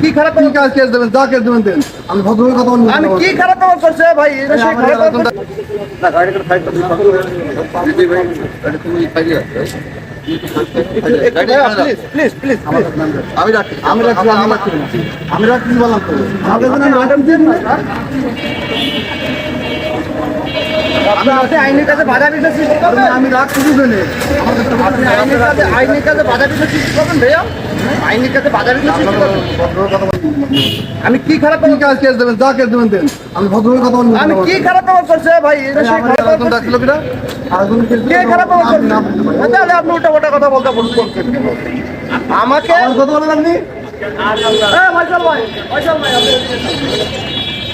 কি খারাপ তুমি কাজ কেস দেবেন? যা কেস দেবেন দেন। আমি ভদ্রভাবে কথা বলব আমি কি খারাপ তোমার করছে ভাই? এটা সেই খারাপ না গাড়ি করে ফাইট দিদি ভাই গাড়ি তুমি প্লিজ আমি রাখছি আমি রাখছি আমি রাখছি। বললাম তো। আমাকে যেন ম্যাডাম দিন না আপনি আইনের কাছে বাধা বিঘ্ন সৃষ্টি করবেন? আমি বুঝলে আপনি আইনের কাছে আইনের কাছে বাধা বিঘ্ন সৃষ্টি করবেন ভাইয়া? আইনের কাছে বাধা বিঘ্ন সৃষ্টি করবেন? ভদ্রভাবে কথা বলব আমি কি খারাপ কাজ কেস দেবেন? যা কেস দেবেন দেন। আমি ভদ্রভাবে কথা বলব আমি কি খারাপ করছে ভাই? এটা সেই খারাপ কিনা? আরেকজন কেস কে খারাপ ব্যবহার করছে তাহলে আপনি উল্টা পাল্টা কথা বলতে বলছেন আমাকে কথা বলেন আপনি। হ্যাঁ ভাই ভাই আপনি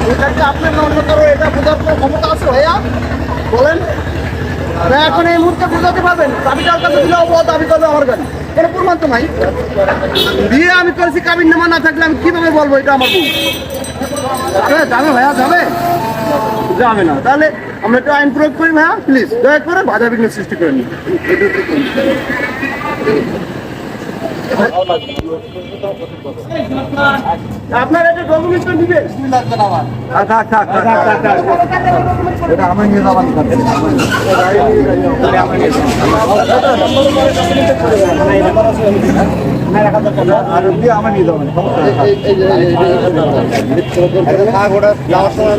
আইনে আপনার অন্য কারও এটা বোঝার ক্ষমতা আছে? ভাইয়া বলেন। না এখন এই মুহূর্তে বোঝাতে পারবেন? চাবিটা ওর কাছে করবে আমার গাড়ি কোনো প্রমাণ তো নাই। দিয়ে আমি করেছি কাবিন নামা না থাকলে আমি কীভাবে বলব এটা আমার ভুল হ্যাঁ, যাবে ভাইয়া যাবে। যাবে না। তাহলে আমরা একটু আইন ভাইয়া প্লিজ দয়া করে বাধা বিঘ্ন সৃষ্টি করেন। আপনার একটা ডকুমেন্ট তো দিবেন থাক থাক থাক থাক থাক এটা আমার নিয়ে যাবার আর দিয়ে আমার নিয়ে যাবেন যাওয়ার সময়